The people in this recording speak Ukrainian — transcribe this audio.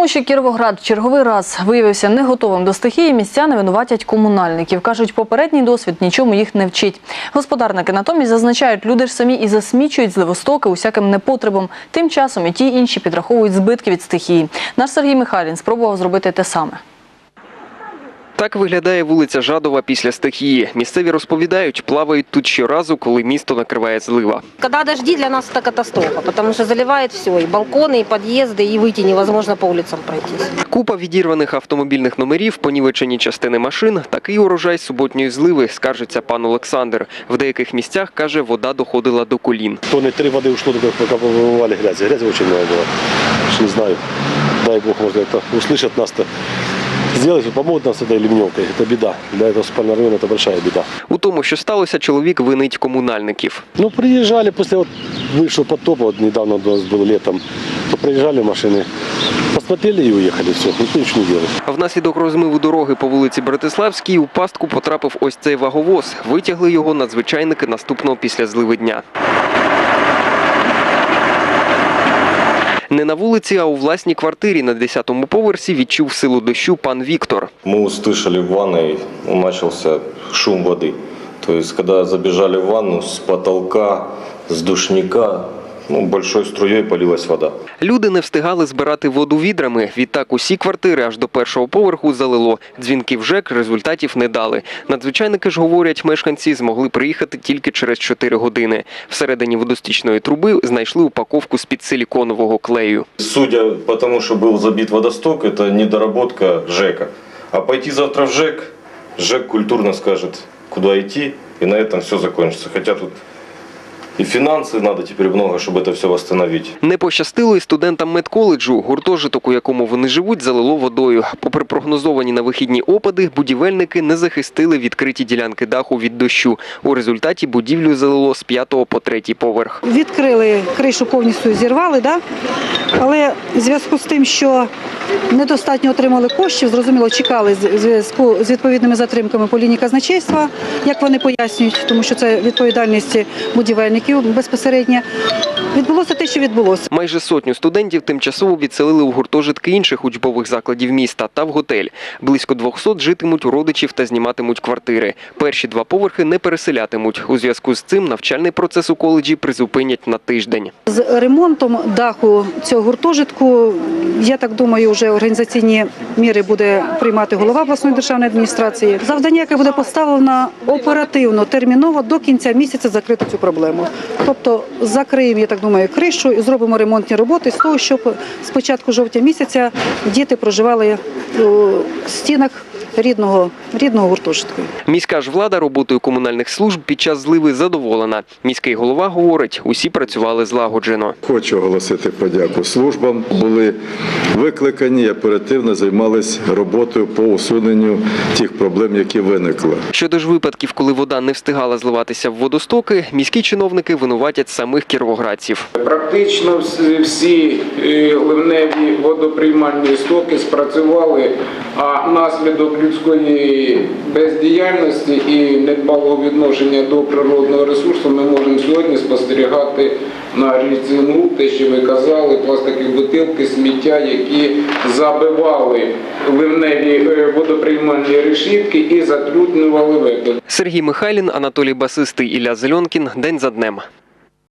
тому, що Кіровоград в черговий раз виявився не готовим до стихії, містяни винуватять комунальників. Кажуть, попередній досвід нічому їх не вчить. Господарники натомість зазначають, люди ж самі і засмічують зливостоки усяким непотребом. Тим часом і ті інші підраховують збитки від стихії. Наш Сергій Михайлін спробував зробити те саме. Так виглядає вулиця Жадова після стихії. Місцеві розповідають, плавають тут щоразу, коли місто накриває злива. Когда дожди, для нас это катастрофа, потому что заливает все, и балконы, и подъезды, и выйти невозможно по улицам пройтись. Купа відірваних автомобільних номерів, понівечені частини машин, такий урожай суботньої зливи, скаржиться пан Олександр. В деяких місцях, каже, вода доходила до колін. Тонны три воды ушло, только пока вымывали грязи. Грязи очень много было. Уж не знаю. Дай Бог, может, это услышат нас-то. Сделать, помогут нам с этой ливневкой. Это беда. Для этого спального района это большая беда. У тому, що сталося, чоловік винить комунальників. Ну, приезжали после вот высшего потопа, вот недавно у нас был летом, то приезжали машины, посмотрели и уехали. Все, никто ничего не делает. Внаслідок розмиву дороги по вулиці Братиславській у пастку потрапив ось цей ваговоз. Витягли його надзвичайники наступного після зливи дня. Не на вулиці, а у власній квартирі на 10-му поверсі відчув силу дощу пан Віктор. Мы услышали в ванной, ну, начался шум воды. То есть, когда забежали в ванну, с потолка, с душника, ну, большой струей полилась вода. Люди не встигали збирати воду відрами. Відтак усі квартири аж до першого поверху залило. Дзвінків ЖЕК результатів не дали. Надзвичайники ж говорять, мешканці змогли приїхати тільки через 4 години. Всередині водостічної труби знайшли упаковку з-під силіконового клею. Судя по тому, что был забит водосток, это недоработка ЖЭКа. А пойти завтра в ЖЭК, ЖЭК культурно скажет, куда идти, и на этом все закончится. Хотя тут и финансы надо теперь много, чтобы это все восстановить. Не пощастило і студентам медколеджу. Гуртожиток, у якому вони живуть, залило водою. Попри прогнозовані на вихідні опади, будівельники не захистили відкриті ділянки даху від дощу. У результаті будівлю залило з п'ятого по третій поверх. Відкрили кришу повністю зірвали, да? але в зв'язку з тим, що недостатньо отримали коштів, зрозуміло, чекали з- в зв'язку з відповідними затримками по лінії казначейства, як вони пояснюють, тому що це відповідальність будівельників безпосередньо. Відбулося те, що відбулося. Майже сотню студентів тимчасово відселили у гуртожитки інших учбових закладів міста та в готель. Близько 200 житимуть у родичів та зніматимуть квартири. Перші два поверхи не переселятимуть. У зв'язку з цим навчальний процес у коледжі призупинять на тиждень. З ремонтом даху цього гуртожитку, я так думаю, вже організаційні міри буде приймати голова обласної державної адміністрації. Завдання, яке буде поставлено оперативно, терміново до кінця місяця закрити цю проблему. Тобто закриємо, я так думаю, кришу і зробимо ремонтні роботи з того, щоб з початку жовтня місяця діти проживали у стінах рідного, рідного гуртожитку. Міська ж влада роботою комунальних служб під час зливи задоволена. Міський голова говорить, усі працювали злагоджено. Хочу оголосити подяку службам. Були викликані і оперативно займалися роботою по усуненню тих проблем, які виникли. Щодо ж випадків, коли вода не встигала зливатися в водостоки, міські чиновники винуватять самих кіровоградців. Практично всі- всі е, ливневі водоприймальні стоки спрацювали, а наслідок людської бездіяльності і недбалого відношення до природного ресурсу ми можемо сьогодні спостерігати на Нгул, те, що ви казали, пластикові бутилки, сміття, які забивали ливневі е, водоприймальні решітки і затруднювали випуск. Сергій Михайлін, Анатолій Басистий, Ілля Зельонкін. День за днем.